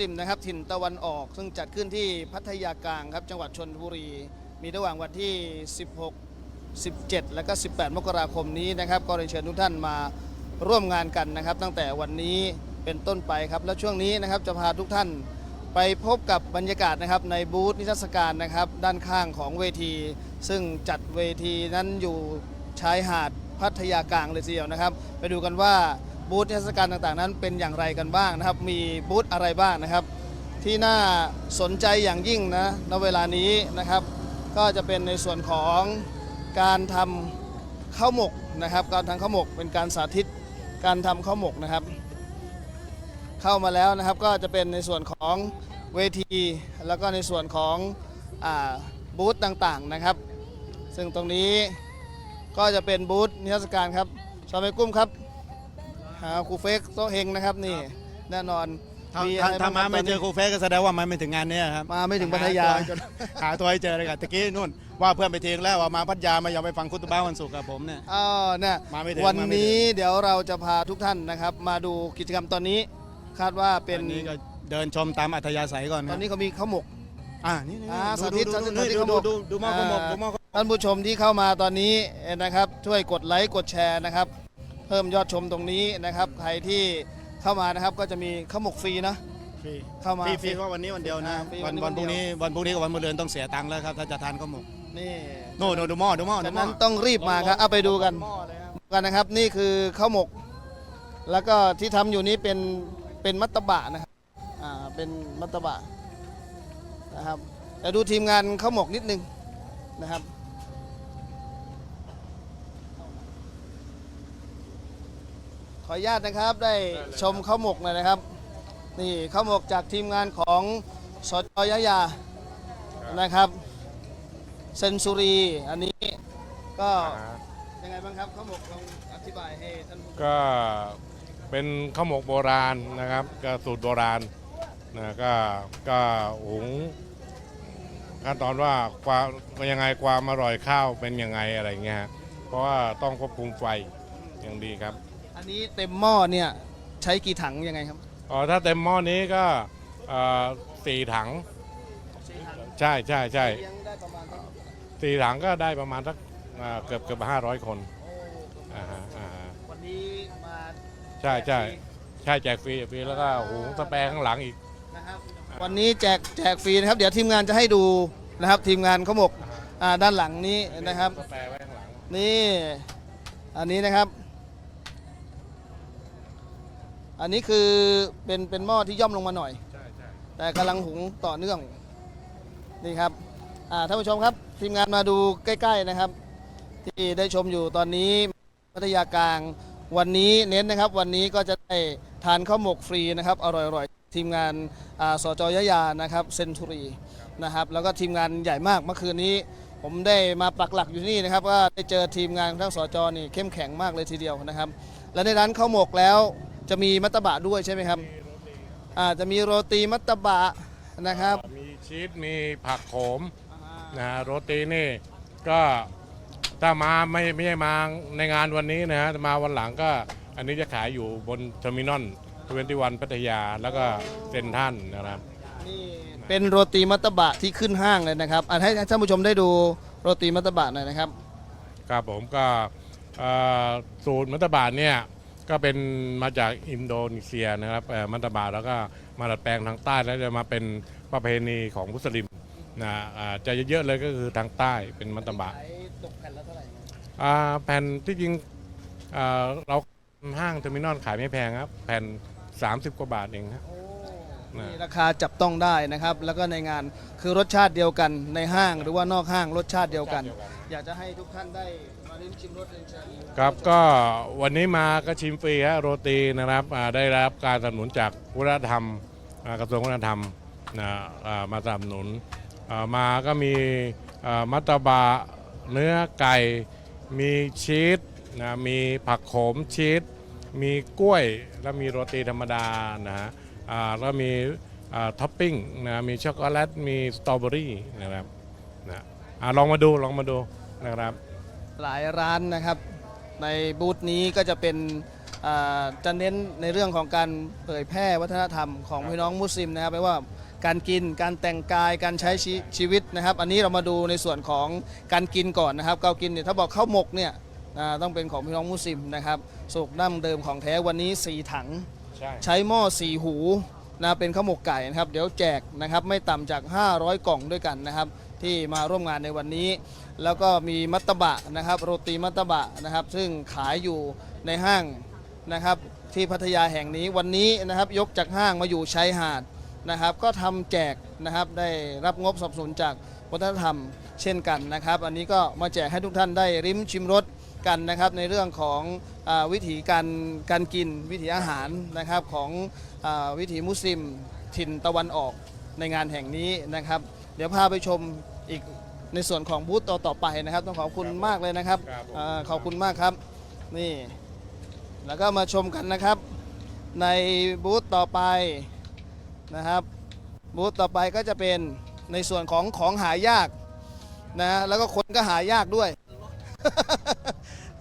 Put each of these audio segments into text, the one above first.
ซิมนะครับถิ่นตะวันออก ซึ่งจัดขึ้นที่พัทยากลางครับจังหวัดชนบุรี มีระหว่างวันที่ 16 17 และก็ 18 มกราคมนี้นะครับก็เรียนเชิญทุกท่านมาร่วมงานกันนะครับ ตั้งแต่วันนี้เป็นต้นไปครับและช่วงนี้นะครับจะพาทุกท่านไปพบกับบรรยากาศนะครับในบูธนิทรรศการนะครับ ด้านข้างของเวที ซึ่งจัดเวทีนั้นอยู่ชายหาดพัทยากลางเลยทีเดียวนะครับ ไปดูกันว่า บูธนิทศการต่างๆ นั้นเป็นอย่างไรกันบ้างนะครับ มีบูธอะไรบ้างนะครับ ที่น่าสนใจอย่างยิ่งนะณเวลานี้นะครับ ก็จะเป็นในส่วนของการทำข้าวหมกนะครับ การทำข้าวหมกเป็นการสาธิตการทำข้าวหมกนะครับ เข้ามาแล้วนะครับก็จะเป็นในส่วนของเวที แล้วก็ในส่วนของอบูธต่างๆนะครับ ซึ่งตรงนี้ก็จะเป็นบูธนิทรรศการครับสมัยกุ้มครับ หาครูเฟกโตะเฮงนะครับนี่แน่นอนถ้ามีอะถ้าไรถ้าบ้างมาครับตอนนี้ไม่เจอครูเฟสก็แสดงว่ามันไม่ถึงงานเนี้ยครับมาไม่ถึงพัทยา หตัวจนหาตัวให้เจอเลยครับตะกี้นู่นว่าเพื่อนไปทิ้งแล้วว่ามาพัทยามาอยากไปฟังคุตบ้าวันศุกร์กับผมเนี่ย อ๋อเนี่ยมาไม่ถึงวันมาไม่ถึง นี้เดี๋ยวเราจะพาทุกท่านนะครับ มาดูกิจกรรมตอนนี้ คาดว่าเป็นอันนี้ก็เดินชมตามอัธยาศัยก่อนตคอรันบนี้เขามีข้าวหมก อ่านี่นี่อ่าดูสาธิตดูสาธิตดูสาธิตดูข้าวหมกดูดูหม้อข้าวหมกอ่า ดูหม้อข้าวท่านผู้ชมที่เข้ามาตอนนี้นะครับ ช่วยกดไลค์กดแชร์นะครับเพิ่มยอดชมตรงนี้นะครับ ใครที่เข้ามานะครับก็จะมีข้าวหมกฟรีนะ ฟรีเข้ามาฟรีฟรีเพราะวันนี้วันเดียวนะอ่าฟรีวัวันนนี้วันพรุ่งวันเดีนี้ยว วันพรุ่งนี้กับวันมะรืนต้องเสียตังค์แล้วครับถ้าจะทานข้าวหมกนี่โน่นโน่นดูหม้อดูหม้อดูฉะหม้นั้อนต้องรีบมาครับเอาไปดูกันหม้อเลยครับกันนะครับ นี่คือข้าวหมก แล้วก็ที่ทำอยู่นี้เป็นเป็นมัตตบะนะครับอ่าเป็นมัตตบะนะครับแต่ดูทีมงานข้าวหมกนิดนึงนะครับ ออนุญาตนะครับได้ชมข้าวหมกหน่อยนะครับ นี่ข้าวหมกจากทีมงานของสจยะยานะครับเซนซูรีอันนี้ก็ยังไงบ้างครับข้าวหมกลองอธิบายให้ท่านผู้ก็เป็นข้าวหมกโบราณนะครับก็สูตรโบราณนะก็ก็หุงขั้นตอนว่าความยังไงความอร่อยข้าวเป็นยังไงอะไรเงี้ยฮะเพราะว่าต้องควบคุมไฟอย่างดีครับ อันนี้เต็มหม้อเนี่ยใช้กี่ถังยังไงครับอ๋อถ้าเต็มหม้อนี้ก็เอ่อสี่ถัง สี่ถังใช่ใช่ใช่เลี้ยงได้ประมาณเท่าไหร่สี่ถังก็ได้ประมาณสักอ่าเกือบเกือบห้าร้อยคนโอ้อ่าฮะอ่าฮะวันนี้มาใช่ใช่ใช่แจกฟรีฟรีแล้วก็หุงสแปรข้างหลังอีก นะครับวันนี้แจกแจกฟรีนะครับ เดี๋ยวทีมงานจะให้ดูนะครับ ทีมงานข้าวหมกอ่าด้านหลังนี้นะครับ สแปรไว้ข้างหลัง นี่ อันนี้นะครับ อันนี้คือเป็นเป็นหม้อที่ย่อมลงมาหน่อย ใช่ใช่แต่กำลังหุงต่อเนื่อง นี่ครับอ่าท่านผู้ชมครับ ทีมงานมาดูใกล้ๆนะครับ ที่ได้ชมอยู่ตอนนี้พัทยากลางวันนี้เน้นนะครับ วันนี้ก็จะได้ทานข้าวหมกฟรีนะครับ อร่อยๆ ทีมงานอ่าสจยยานะครับเซนทูรีนะครับ แล้วก็ทีมงานใหญ่มากเมื่อคืนนี้ ผมได้มาปักหลักอยู่ที่นี่นะครับว่าได้เจอทีมงานทั้งสจนี่เข้มแข็งมากเลยทีเดียวนะครับ และในร้านข้าวหมกแล้ว จะมีมัตตบะด้วยใช่ไหมครับอ่าจะมีโรตีมัตตบะนะครับมีชีสมีผักโขมนะฮะโรตีนี่ก็ถ้ามาไม่ไม่ใช่มาในงานวันนี้นะฮะมาวันหลังก็อันนี้จะขายอยู่บนเทอร์มินอลทเวนตี้วันพัทยาแล้วก็เซนทรันนะครับนี่เป็นโรตีมัตตบะที่ขึ้นห้างเลยนะครับอะให้ท่านผู้ชมได้ดูโรตีมัตตบะหน่อยนะครับ ครับผมก็เอ่อสูตรมัตตบาทเนี่ย ก็เป็นมาจากอินโดนีเซียนะครับเอ่อมัตตบาทแล้วก็มาดัดแปลงทางใต้แล้วจะมาเป็นประเพณีของมุสลิมนะอ่าจะเยอะๆเลยก็คือทางใต้เป็นมัตตบาทขายตกแผ่นละเท่าไหร่อ่าแผ่นที่จริงอ่าเราห้างเทอร์มินอลขายไม่แพงครับ แผ่น 30 กว่าบาทเองครับนะนี่ราคาจับต้องได้นะครับ แล้วก็ในงานคือรสชาติเดียวกันในห้างหรือว่านอกห้างรสชาติเดียวกัน อยากจะให้ทุกท่านได้ ครับก็วันนี้มาก็ชิมฟรีฮะโรตีนะครับได้รับการสนับสนุนจากวัฒนธรรมกระทรวงวัฒนธรรมนะมาสนับสนุนมาก็มีมัตตบะเนื้อไก่ มีชีสนะมีผักโขมชีสมีกล้วยแล้วมีโรตีธรรมดานะฮะแล้วมีท็อปปิ้งนะมีช็อกโกแลตมีสตรอเบอรี่นะครับนะอ่าลองมาดูลองมาดูนะครับ หลายร้านนะครับ ในบูธนี้ก็จะเป็นอ่าจะเน้นในเรื่องของการเผยแพร่วัฒนธรรมของพี่น้องมุสลิมนะครับไม่ว่าการกินการแต่งกายการใช้ชีชีวิตนะครับ อันนี้เรามาดูในส่วนของการกินก่อนนะครับการกินเนี่ยถ้าบอกข้าวหมกเนี่ยอ่าต้องเป็นของพี่น้องมุสลิมนะครับสุกดั้งเดิมของแท้วันนี้สี่ถังใช่ใช้หม้อสีหูนะเป็นข้าวหมกไก่นะครับ เดี๋ยวแจกนะครับไม่ต่ำจาก 500 กล่องด้วยกันนะครับ ที่มาร่วมงานในวันนี้ แล้วก็มีมัตตบะนะครับ โรตีมัตตบะนะครับ ซึ่งขายอยู่ในห้างนะครับ ที่พัทยาแห่งนี้วันนี้นะครับ ยกจากห้างมาอยู่ชายหาดนะครับ ก็ทำแจกนะครับได้รับงบสนับสนุนจากวัฒนธรรมเช่นกันนะครับ อันนี้ก็มาแจกให้ทุกท่านได้ริมชิมรสกันนะครับในเรื่องของอวิถีการการกินวิถีอาหารนะครับของอวิถีมุสลิมถิ่นตะวันออกในงานแห่งนี้นะครับ เดี๋ยวพาไปชม อีกในส่วนของบูธต่อต่อไปนะครับต้องขอบคุณมากเลยนะครับครับผม อาขอบคุณมากครับนี่ แล้วก็มาชมกันนะครับ ในบูธต่อไปนะครับ บูธต่อไปก็จะเป็นในส่วนของของหายากนะแล้วก็คนก็หายากด้วย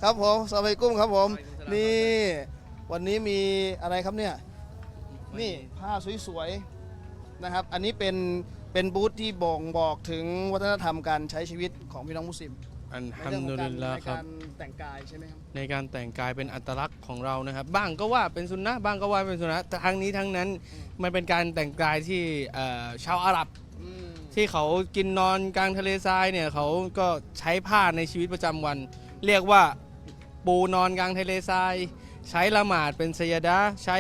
ครับผมสวัสดีกุ้มครับผม นี่ วันนี้มีอะไรครับเนี่ย นี่ผ้าสวยๆนะครับ อันนี้เป็น เป็นบูธที่บ่งบอกถึงวัฒนธรรมการใช้ชีวิตของพี่น้องมุสลิมอันในฮัมเรื่องขดุองการลิลลาในครับ การแต่งกายใช่ไหมครับ ในการแต่งกายเป็นอัตลักษณ์ของเรานะครับ บ้างก็ว่าเป็นสุนนะบ้างก็ว่าเป็นสุนนะแต่ทั้งนี้ทั้งนั้นมันเป็นการแต่งกายที่เอ่อชาวอาหรับ อืมที่เขากินนอนกลางทะเลทรายเนี่ยเขาก็ใช้ผ้าในชีวิตประจำวัน เรียกว่าปูนอนกลางทะเลทราย ใช้ละหมาดเป็นสยดาใช้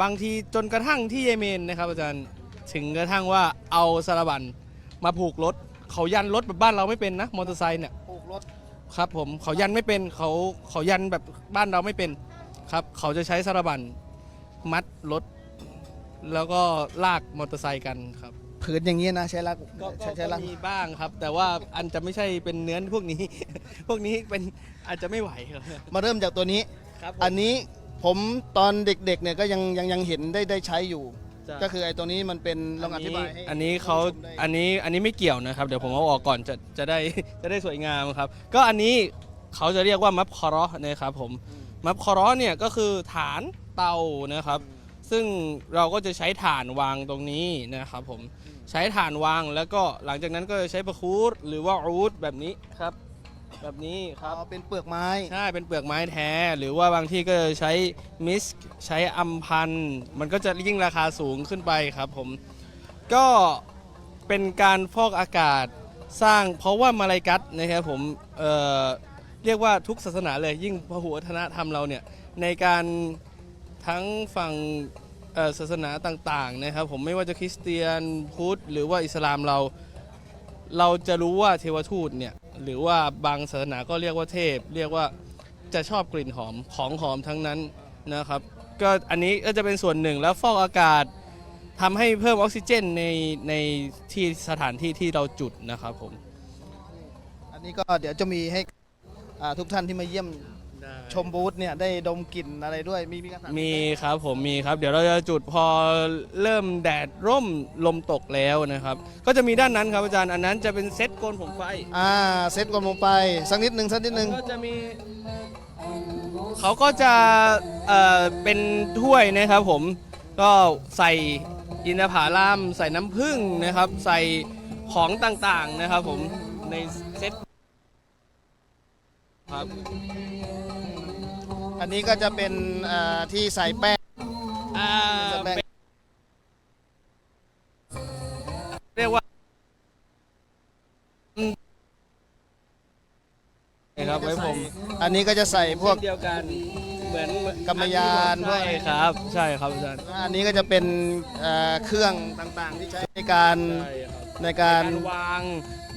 บางทีจนกระทั่งที่เยเมนนะครับอาจารย์ ถึงกระทั่งว่าเอาสารบันมาผูกรถเขายันรถแบบบ้านเราไม่เป็นนะมอเตอร์ไซค์เนี่ยปลูกรถครับผมเขายันไม่เป็นเขาเขายันแบบบ้านเราไม่เป็นครับเขาจะใช้สารบันมัดรถแล้วก็ลากมอเตอร์ไซค์กันครับผืนอย่างนี้นะใช้ลักก็ใช้ก็ใช้ลักมีบ้างครับ แต่ว่าอันจะไม่ใช่เป็นเนื้อพวกนี้ พวกนี้เป็นอาจจะไม่ไหวครับมาเริ่มจากตัวนี้ครับอันนี้ผมตอนเด็กๆเนี่ยก็ยังยังยังเห็นได้ได้ใช้อยู่ จะก็คือไอ้ตัวนี้มันเป็นลองอธิบายให้อันนี้เขาผู้ชมได้อันนี้อันนี้ไม่เกี่ยวนะครับ เดี๋ยวผมเอาออกก่อนจะจะได้ จะได้สวยงามครับ ก็อันนี้เขาจะเรียกว่ามัฟคอรอนะครับผมมัฟคอรอเนี่ยก็คือฐานเตานะครับ ซึ่งเราก็จะใช้ถ่านวางตรงนี้นะครับผมใช้ถ่านวางแล้วก็หลังจากนั้นก็จะใช้ประคูดหรือว่าอูดแบบนี้ครับ แบบนี้คอ๋รับ อเป็นเปลือกไม้ ใช่ เป็นเปลือกไม้แท้ หรือว่าบางที่ก็จะใช้มิสก์ใช้อัมพันธ์มันก็จะยิ่งราคาสูงขึ้นไปครับผม ก็เป็นการฟอกอากาศสร้างเพราะว่ามาลายกัตนะครับผมเอ่อเรียกว่าทุกศาสนาเลยยิ่งพหุวัฒนธรรมเราเนี่ย ในการทั้งฝั่งเอ่อศาสนาต่างๆนะครับผมไม่ว่าจะคริสเตียนพุทธหรือว่าอิสลามเรา เราจะรู้ว่าเทวทูตเนี่ย หรือว่าบางศาสนาก็เรียกว่าเทพ เรียกว่าจะชอบกลิ่นหอมของหอมทั้งนั้นนะครับ ก็อันนี้ก็จะเป็นส่วนหนึ่งแล้วฟอกอากาศทำให้เพิ่มออกซิเจนในในที่สถานที่ที่เราจุดนะครับผม อันนี้ก็เดี๋ยวจะมีให้อ่าทุกท่านที่มาเยี่ยม ชมบูธเนี่ยได้ดมกลิ่นอะไรด้วยมีมีการสาธิตไหมีครับผมมีครับ เดี๋ยวเราจะจุดพอเริ่มแดดร่มลมตกแล้วนะครับ ก็จะมีด้านนั้นครับอาจารย์ อันนั้นจะเป็นเซตโกนผมไฟอ่าเซตก่อนลงไปสักนิดหนึ่งสักนิดหนึ่งก็จะมี เขาก็จะเอ่อเป็นถ้วยนะครับผมก็ใส่อินทผลัมใส่น้ำผึ้งนะครับ ใส่ของต่างๆนะครับผมในเซต ครับ อันนี้ก็จะเป็นอ่าที่ใส่แป้งอ่าใส่แป้งเป็นเรียกว่าอืมนะครับไว้ผม อันนี้ก็จะใส่พวกเดียวกัน เหมือนกำมะยานพวกใช่ครับ ใช่ครับอาจารย์อันนี้ก็จะเป็นเอ่อเครื่องต่างๆที่ใช้ในการใช่ครับในกาการรวาง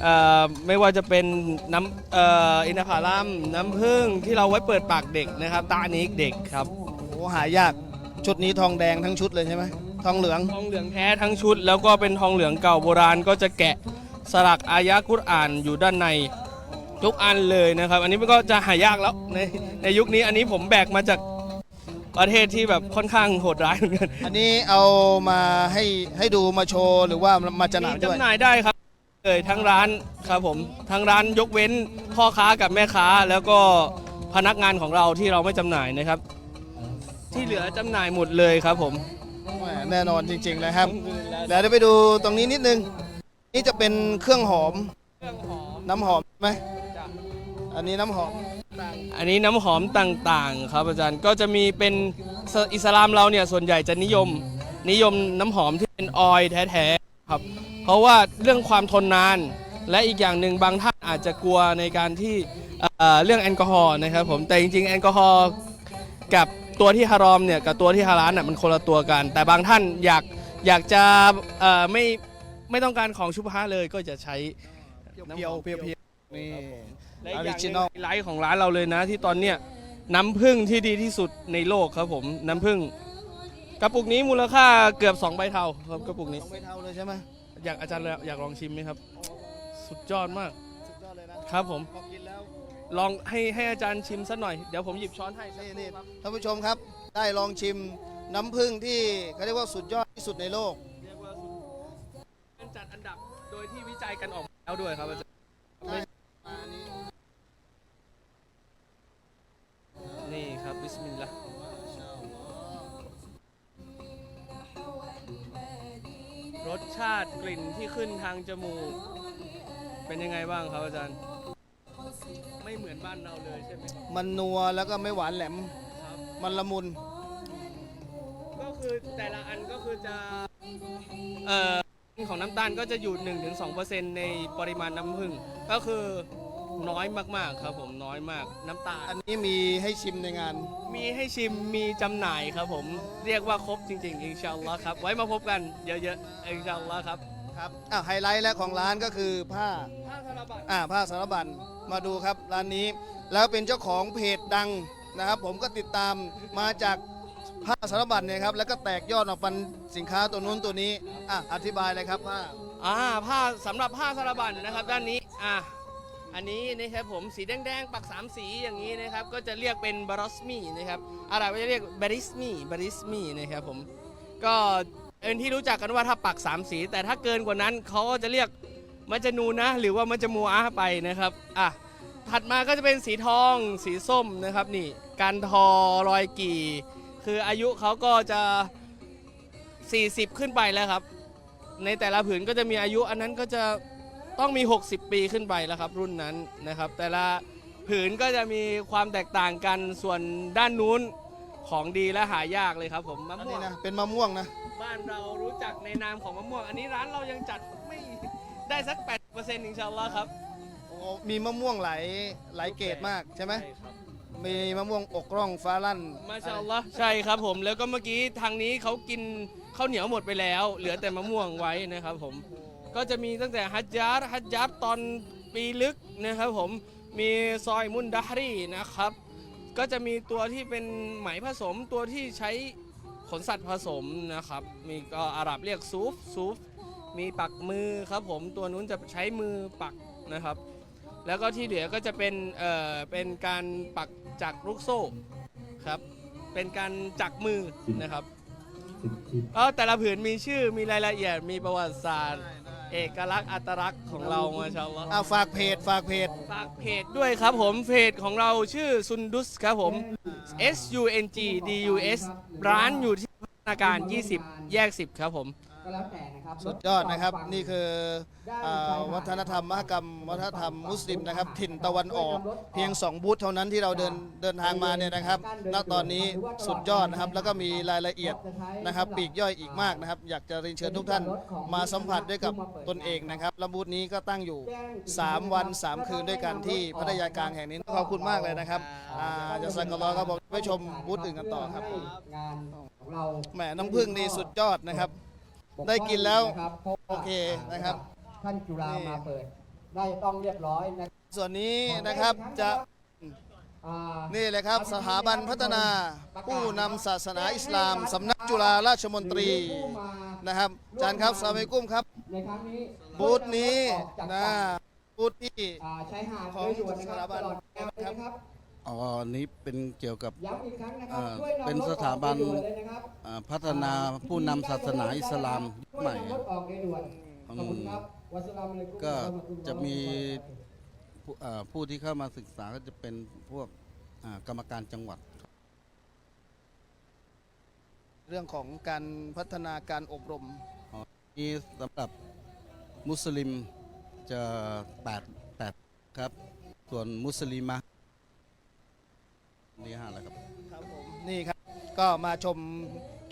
เอ่อไม่ว่าจะเป็นน้ำเอ่ออินทผลัมน้ำผึ้งที่เราไว้เปิดปากเด็กนะครับ ตานิกเด็กครับโอ้หายากชุดนี้ทองแดงทั้งชุดเลยใช่ไหมทองเหลือง ทองเหลืองแท้ทั้งชุด แล้วก็เป็นทองเหลืองเก่าโบราณก็จะแกะสลักอายะกุรอานอยู่ด้านใน ทุกอันเลยนะครับ อันนี้มันก็จะหายากแล้วในในยุคนี้อันนี้ผมแบกมาจากประเทศที่แบบค่อนข้างโหดร้ายเหมือนกันอันนี้เอามาให้ให้ดูมาโชว์หรือว่ามาจำหน่ายมีด้วยจำหน่ายได้ครับเลยทั้งร้านครับผมทั้งร้านยกเว้นพ่อค้ากับแม่ค้า แล้วก็พนักงานของเราที่เราไม่จำหน่ายนะครับ ที่เหลือจำหน่ายหมดเลยครับผมแหมแน่นอนจริง ๆ นะครับเดี๋ยวไปดูตรงนี้นิดนึง นี่จะเป็นเครื่องหอม เครื่องหอม น้ำหอมไหม อันนี้น้ำหอมอันนี้น้ำหอมต่างๆ ครับอาจารย์ก็จะมีเป็นอิสลามเราเนี่ยส่วนใหญ่จะนิยมนิยมน้ำหอมที่เป็นออยล์แท้ๆครับเพราะว่าเรื่องความทนนาน และอีกอย่างหนึ่งบางท่านอาจจะกลัวในการที่เเรื่องแอลกอฮอล์นะครับผมแต่จริงๆแอลกอฮอล์กับตัวที่ฮารอมเนี่ยกับตัวที่ฮาลาลน่ะมันคนละตัวกัน แต่บางท่านอยากอยากจะไม่ไม่ต้องการของชุบฮะเลยก็จะใช้เพียวเพียวๆนี่ และอีกอย่างหนึ่ง Original ไฮไลท์ของร้านเราเลยนะ ที่ตอนเนี้ยน้ำผึ้งที่ดีที่สุดในโลกครับผมน้ำผึ้งกระปุกนี้มูลค่าเกือบ2ใบเท่าครับกระปุกนี้ ต้องไปเท่าเลยใช่ไหมอยากอาจารย์อยากลองชิมไหมครับ สุดยอดมากสุดยอดเลยนะครับผม พอกินแล้วลองให้ให้อาจารย์ชิมสักหน่อย เดี๋ยวผมหยิบช้อนให้สักนี่คนี่รู่ครับท่านผู้ชมครับ ได้ลองชิมน้ำผึ้งที่เขาเรียกว่าสุดยอดที่สุดในโลก เรียกว่าสุดเป็นจัดอันดับโดยที่วิจัยกันออกมาแล้วด้วยครับอาจารย์ นี่ครับบิสมิลลาห์รสชาติกลิ่นที่ขึ้นทางจมูก เป็นยังไงบ้างครับอาจารย์ ไม่เหมือนบ้านเราเลยใช่ไหมครับมันนัวแล้วก็ไม่หวานแหลม ครับ มันละมุน ก็คือแต่ละอันก็คือจะ เอ่อ ของน้ำตาลก็จะอยู่ 1-2%ในปริมาณน้ำผึ้งก็คือน้อยมากๆครับผมน้อยมากน้ำตาล อันนี้มีให้ชิมในงาน มีให้ชิมมีจำหน่ายครับผมเรียกว่าครบจริงๆอินชาอัลลอฮ์ครับ ไว้มาพบกันเยอะๆอินชาอัลลอฮ์ครับครับอะไฮไลท์แรกของร้านก็คือผ้าผ้าธนบัตรอ่าผ้าสารบัญมาดูครับร้านนี้ แล้วเป็นเจ้าของเพจดังนะครับ ผมก็ติดตามมาจาก ผ้าสารบัญเนี่ยครับแล้วก็แตกยอดออกเป็นสินค้าตัวนู้นตัวนี้อะอธิบายเลยครับผ้าอ่าผ้าสำหรับผ้าธนบัตนะครับ ด้านนี้อ่าอันนี้นะครับผมสีแดงๆปักสามสีอย่างนี้นะครับ ก็จะเรียกเป็นบรอสมีนะครับอาหรับก็จะเรียกบริสมีบริสมีนะครับผมก็เป็นที่รู้จักกันว่าถ้าปักสามสี แต่ถ้าเกินกว่านั้นเขาก็จะเรียกมันจะนูนะ หรือว่ามันจะมัวไปนะครับอะถัดมาก็จะเป็นสีทอง สีส้มนะครับนี่ การทอรอยกี่ คืออายุเขาก็จะ 40 ขึ้นไปแล้วครับ ในแต่ละผืนก็จะมีอายุ อันนั้นก็จะต้องมี 60 ปีขึ้นไปแล้วครับ รุ่นนั้นนะครับ แต่ละผืนก็จะมีความแตกต่างกันส่วนด้านนู้นของดีและหายากเลยครับ ผมมะอันม่วนี้งนะเป็นมะม่วงนะบ้านเรารู้จักในนามของมะม่วง อันนี้ร้านเรายังจัดไม่ได้สัก8%อินชาอัลลอฮ์ครับ โอ้มีมะม่วงหลายหลายเกรดมากใช่ไหมครับ มีมะม่วงอกร่องฟ้าลั่นมาชาอัลลอฮ์ใช่ครับผม แล้วก็เมื่อกี้ทางนี้เขากินข้าวเหนียวหมดไปแล้ว เหลือแต่มะม่วงไว้นะครับผม ก็จะมีตั้งแต่ฮัจญาร์ฮัจญาร์ตอนปีลึกนะครับผม มีซอยมุนดาฮรีนะครับ ก็จะมีตัวที่เป็นไหมผสมตัวที่ใช้ขนสัตว์ผสมนะครับ มีก็อาหรับเรียกซูฟซูฟ มีปักมือครับผม ตัวนู้นจะใช้มือปักนะครับ แล้วก็ที่เหลือก็จะเป็น เอ่อ เป็นการปัก จากลูกโซ่ครับ เป็นการจักมือนะครับก็แต่ละผืนมีชื่อมีรายละเอียดมีประวัติศาสตร์ เอกลักษณ์อัตลักษณ์ของเรามาชาอัลลอฮ์อ่าฝากเพจฝากเพจฝากเพจด้วยครับผมเพจของเราชื่อซุนดุสครับผม S U N G D U S ร้านอยู่ที่พัฒนาการ 20 แยก 10 ครับผม ก็แล้วแต่นะครับสุดยอดนะครับลฟังนี่คืออ่าวัฒนธรรมมหกรรม วัฒนธรรมมุสลิมนะครับถิ่นตะวันออกเพียง 2 บูธเท่านั้นที่เราเดินเดินทางมาเนี่ยนะครับณตอนนี้สุดยอดนะครับแล้วก็มีรายละเอียดนะครับปีกย่อยอีกมากนะครับ อยากจะเรียนเชิญทุกท่านมาสัมผัสด้วยกับตนเองนะครับแล้วบูธนี้ก็ตั้งอยู่ 3 วัน 3 คืนด้วยกันที่พัทยากลางแห่งนี้ขอบคุณมากเลยนะครับอ่าจะสักกะรอครับผมไปชมบูธอื่นกันต่อครับผมงานของเรา แหมน้ำผึ้งนี่สุดยอดนะครับ ได้กินแล้วโอเคนะครับ ท่านจุฬามาเปิด ได้ต้องเรียบร้อยนะส่วนนี้นะครับจะอ่านี่เลยครับ สถาบันพัฒนาผู้นำศาสนาอิสลามสำนักจุฬาราชมนตรีนะครับอาจารย์ครับสลามอะลัยกุ้มครับ ในครั้งนี้บูธนี้ออกจากนะฝั่งบูธที่ อ่าใช้หาดของโดยด่วนนะครับสถาบันตลอดแนวเลยนะครับ อ๋ออันนี้เป็นเกี่ยวกับ ย้ำอีกครั้งนะครับอ่าช่วยำเป็นรถสถาบันออกโดยด่วนเลยนะครับอ่าพัฒนาผู้นำศาสนาอิสลามยุคใหม่ช่วยนำรถออกโดยด่วนขอบคุณครับวัสสลามุอะลัยกุมก็วรเราะห์ตุลลอฮิจะมีวะบะเราะกาตุฮ์ผู้อ่าผู้ที่เข้ามาศึกษาก็จะเป็นพวกอ่ากรรมการจังหวัด เรื่องของการพัฒนาการอบรม นี่สำหรับมุสลิมจะแปดแปดครับ ส่วนมุสลิมะ นี่ห้าแล้วครับ ครับผมนี่ครับก็มาชม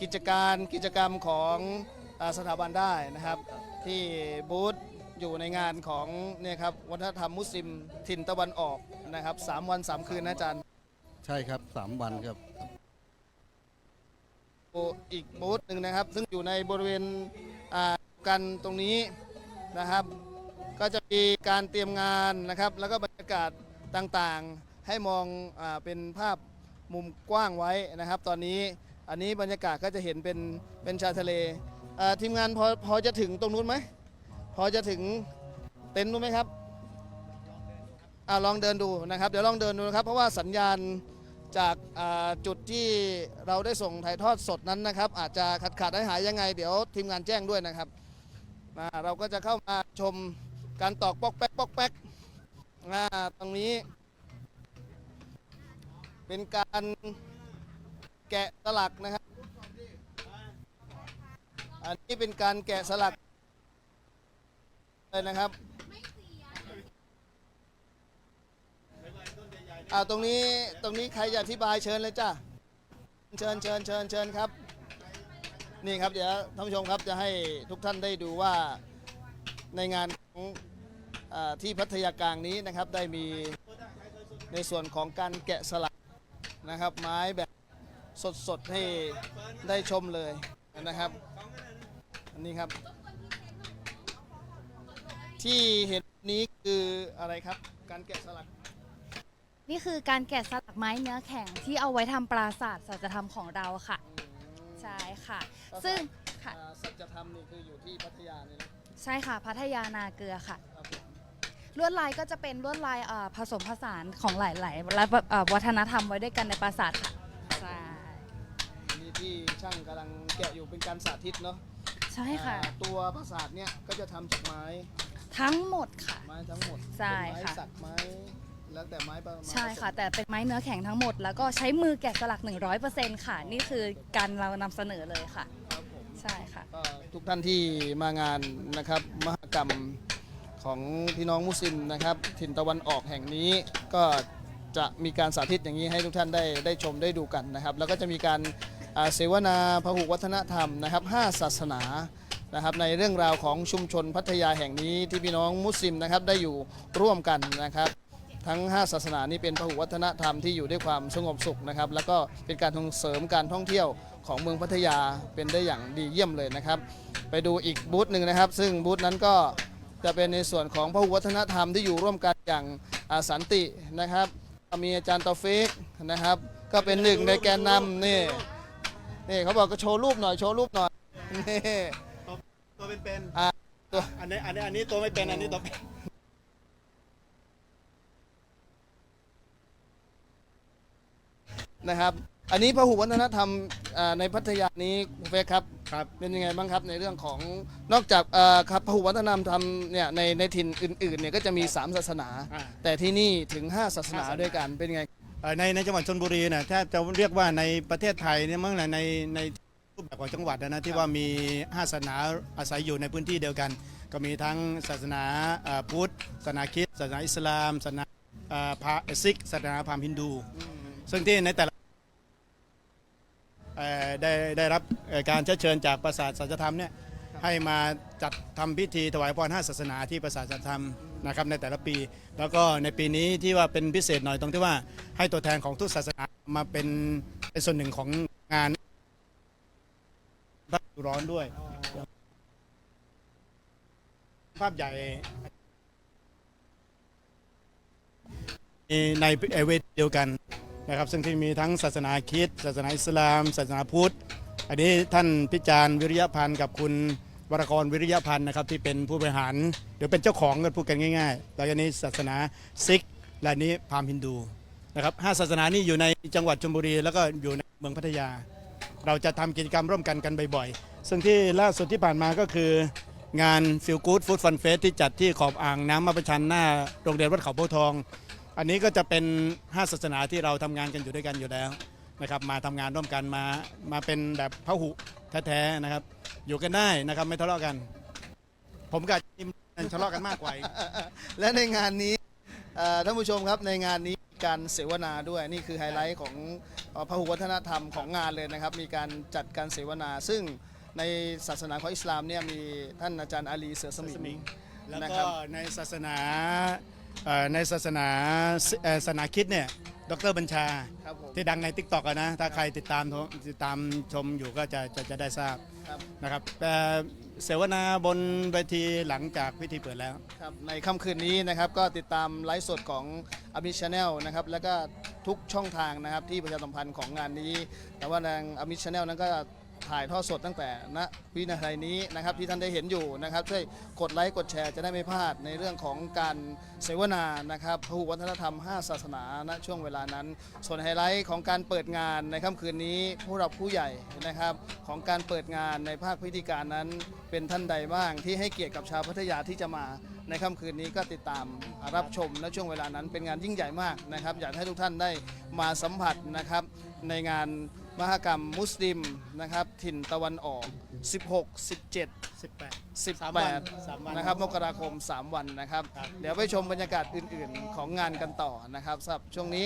กิจการกิจกรรมของอาสถาบันได้นะครับ ที่บูธอยู่ในงานของเนี่ยครับวัฒนธรรมมุสลิมถิ่นตะวันออกนะครับสามวันสามคืนนะอาจารย์ใช่ครับสามวันครับ อีกบูธหนึ่งนะครับ ซึ่งอยู่ในบริเวณอ่ากันตรงนี้นะครับ ก็จะมีการเตรียมงานนะครับ แล้วก็บรรยากาศต่างๆ ให้มองอเป็นภาพมุมกว้างไว้นะครับ ตอนนี้อันนี้บรรยากาศก็จะเห็นเป็นเป็นชายทะเลทีมงานพอพอจะถึงตรงนู้นไหมพอจะถึงเต็นท์นู้นไหมครับอ่าลองเดินดูนะครับเดี๋ยวลองเดินดูนะครับ เพราะว่าสัญญาณจากจุดที่เราได้ส่งถ่ายทอดสดนั้นนะครับ อาจจะขาดขาดหายหายยังไง เดี๋ยวทีมงานแจ้งด้วยนะครับเราก็จะเข้ามาชมการตอกปอกแป๊กปอกแป๊กอ่าตรงนี้ เป็นการแกะสลักนะครับ อันนี้เป็นการแกะสลักเลยนะครับอ่าตรงนี้ตรงนี้ใครจะอธิบายเชิญเลยจ้าเชิญเชิญเชิญเชิญครับ นี่ครับเดี๋ยวท่านผู้ชมครับจะให้ทุกท่านได้ดูว่าในงานของอที่พัทยากลางนี้นะครับได้มีในส่วนของการแกะสลัก นะครับ ไม้แบบสดๆให้ได้ชมเลยนะครับ อันนี้ครับ ที่เห็นนี้คืออะไรครับ การแกะสลักนี่คือการแกะสลักไม้เนื้อแข็งที่เอาไว้ทำปราสาทสัจธรรมของเราค่ะ ใช่ค่ะ ซึ่งค่ะ อ่าสัจธรรมนี่คืออยู่ที่พัทยานี่นะใช่ค่ะ พัทยานาเกลือค่ะ ครับผม ลวดลายก็จะเป็นลวดลายเอ่อผสมผสานของหลายๆและเอ่อวัฒนธรรมไว้ด้วยกันในปราสาทค่ะใช่อันนี้ที่ช่างกำลังแกะอยู่เป็นการสาธิตเนาะใช่ค่ะ อ่าตัวปราสาทเนี่ยก็จะทำจากไม้ ทั้งหมดค่ะ ไม้ทั้งหมดใช่เป็นไม้ค่ะ สักไม้ แล้วแต่ไม้ประมาณใช่ค่ะ แต่เป็นไม้เนื้อแข็งทั้งหมด แล้วก็ใช้มือแกะสลัก 100%ค่ะ นี่คือการเรานำเสนอเลยค่ะ ครับผม ใช่ค่ะ ก็ทุกท่านที่มางานนะครับมหกรรม ของพี่น้องมุสลิมนะครับถิ่นตะวันออกแห่งนี้ก็จะมีการสาธิตอย่างนี้ให้ทุกท่านได้ได้ชมได้ดูกันนะครับ แล้วก็จะมีการเสวนาพหุวัฒนธรรมนะครับห้าศาสนานะครับในเรื่องราวของชุมชนพัทยาแห่งนี้ที่พี่น้องมุสลิมนะครับได้อยู่ร่วมกันนะครับ ทั้ง 5 ศาสนานี้เป็นพหุวัฒนธรรมที่อยู่ด้วยความสงบสุขนะครับ แล้วก็เป็นการส่งเสริมการท่องเที่ยวของเมืองพัทยาเป็นได้อย่างดีเยี่ยมเลยนะครับ ไปดูอีกบูธหนึ่งนะครับ ซึ่งบูธนั้นก็ จะเป็นในส่วนของพหุวัฒนธรรมที่อยู่ร่วมกันอย่างอ่าสันตินะครับ มีอาจารย์ตอฟิกนะครับ ก็เป็นหนึ่งในแกนนำนี่นี่เขาบอกก็โชว์รูปหน่อยโชว์รูปหน่อยนี่ตัวเป็นอ่าตัวอันนี้อันนี้อันนี้ตัวไม่เป็นอันนี้ตัวเป็นนะครับ อันนี้พหุวัฒนธรรมอ่าในพัทยานี้คุณเฟกครับ ครับเป็นยังไงบ้างครับในเรื่องของนอกจากเอ่อครับพหุวัฒนธรรมเนี่ยในในถิ่นอื่นๆเนี่ยก็จะมี 3 ศาสนา อ่า แต่ที่นี่ถึง 5 ศาสนาห้าศาสนาด้วยกันเป็นไง เอ่อในในจังหวัดชนบุรีนะถ้าจะเรียกว่าในประเทศไทยเนี่ยมั้งนะในในรูปแบบของจังหวัดนะนะที่ว่ามีห้าศาสนาอาศัยอยู่ในพื้นที่เดียวกัน ก็มีทั้งศาสนาเอ่อพุทธศาสนาคริสต์ศาสนาอิสลามศาสนาเอ่อพระซิกศาสนาพราหมณ์ฮินดู ซึ่งที่ในแต่ละ เอ่อได้ได้รับเอ่อการเชิญเชิญจากประสาทสัจธรรมเนี่ยให้มาจัดทำพิธีถวายพรห้าศาสนาที่ประสาทสัจธรรมนะครับในแต่ละปี แล้วก็ในปีนี้ที่ว่าเป็นพิเศษหน่อยตรงที่ว่าให้ตัวแทนของทุกศาสนามาเป็นเป็นส่วนหนึ่งของงานภาพร้อนด้วย ภาพใหญ่ในเวทีเดียวกัน นะครับซึ่งที่มีทั้งศาสนาคริสต์ศาสนาอิสลาม ศาสนาพุทธ อันนี้ท่านพิจารณ์วิริยพันธ์กับคุณวรกรวิริยพันธ์นะครับที่เป็นผู้บริหารเดี๋ยวเป็นเจ้าของกันพูดกันง่ายๆแล้วก็นี้ศาสนาซิก และนี้พราหมณ์ฮินดูนะครับห้าศาสนานี้อยู่ในจังหวัดชลบุรี แล้วก็อยู่ในเมืองพัทยา เราจะทำกิจกรรมร่วมกันกันบ่อยๆ ซึ่งที่ล่าสุดที่ผ่านมาก็คืองานฟิลกู o ดฟู้ดฟันเฟสที่จัดที่ขอบอ่างน้ำมาประชันหน้าโรงเรียนวัดเขาโพทอง อันนี้ก็จะเป็น 5 ศาสนาที่เราทำงานกันอยู่ด้วยกันอยู่แล้วนะครับมาทำงานร่วมกันมามาเป็นแบบพหุแท้ๆนะครับ อยู่กันได้นะครับไม่ทะเลาะกัน ผมกับจิมทะเลาะกันมากกว่าอีก และในงานนี้เอ่อท่านผู้ชมครับในงานนี้มีการเสวนาด้วยนี่คือไฮไลท์ของเอ่อพหุวัฒนธรรมของงานเลยนะครับ มีการจัดการเสวนา ซึ่งในศาสนาของอิสลามเนี่ยมีท่านอาจารย์อาลีเสือสมิง แล้วนะคก็รับ ในศาสนาเอ่อ ในศาสนาเอ่อศาสนาคริดเนี่ยดรบัญชาครับผมที่ดังใน t ิ k t o k อะนะ ถ้าใครติดตามติดตามชมอยู่ก็จะจะจะได้ทราบครับนะครับแต่เสวนาบนเวทีหลังจากพิธีเปิดแล้วครับในค่ำคืนนี้นะครับก็ติดตามไลฟ์สดของอ m มิชแนลนะครับแล้วก็ทุกช่องทางนะครับที่ประชาสัมพันธ์ของงานนี้ แต่ว่าทางอ m มิชแนลนั้นก็ ถ่ายทอดสดตั้งแต่ณวินาทีนี้นะครับที่ท่านได้เห็นอยู่นะครับช่วยกดไลค์กดแชร์จะได้ไม่พลาดในเรื่องของการเสวนานะครับพหุวัฒนธรรม 5 ศาสนาณช่วงเวลานั้น ส่วนไฮไลท์ของการเปิดงานในค่ำคืนนี้ผู้รับผู้ใหญ่นะครับของการเปิดงานในภาคพิธีการนั้น เป็นท่านใดบ้างที่ให้เกียรติกับชาวพัทยาที่จะมาในค่ำคืนนี้ก็ติดตามรับชมณช่วงเวลานั้นเป็นงานยิ่งใหญ่มากนะครับ อยากให้ทุกท่านได้มาสัมผัสนะครับในงาน มหกรรมมุสลิมนะครับถิ่นตะวันออก 16 17 18สามวันสามวัน18นะครับมกราคม 3 วันนะครับครับ เดี๋ยวไปชมบรรยากาศอื่นๆ ของงานกันต่อนะครับสำหรับช่วงนี้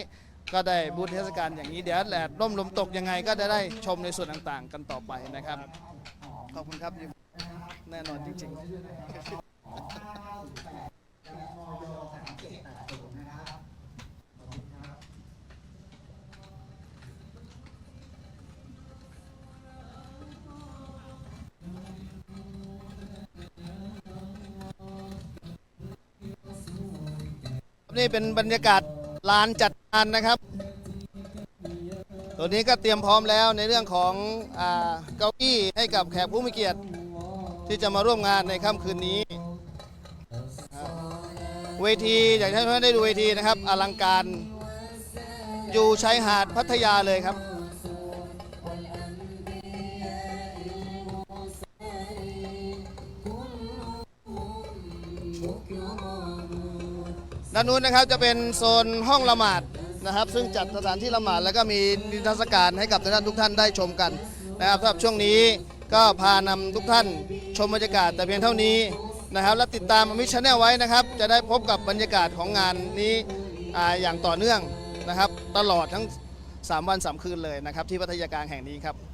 ก็ได้บูธเทศกาลอย่างนี้เดี๋ยวแดดร่มลมตกยังไงก็จะได้ชมในส่วนต่างๆ กันต่อไปนะครับ ขอบคุณครับแน่นอนจริงๆ นี่เป็นบรรยากาศลานจัดงานนะครับ ตัวนี้ก็เตรียมพร้อมแล้วในเรื่องของอเก้าอี้ให้กับแขกผู้มีเกียรติ ที่จะมาร่วมงานในค่ำคืนนี้ เวทีอยากให้ท่านได้ดูเวทีนะครับ อลังการ อยู่ชายหาดพัทยาเลยครับ ด้านนู้นนะครับจะเป็นโซนห้องละหมาดนะครับ ซึ่งจัดสถานที่ละหมาดแล้วก็มีนิทรรศการให้กับท่านทุกท่านได้ชมกันนะครับสำหรับช่วงนี้ก็พานำทุกท่านชมบรรยากาศแต่เพียงเท่านี้นะครับ และติดตามมิชชั่นแนลไว้นะครับ จะได้พบกับบรรยากาศของงานนี้ออย่างต่อเนื่องนะครับ ตลอดทั้ง 3 วัน 3 คืนเลยนะครับ ที่พัทยากลางแห่งนี้ครับ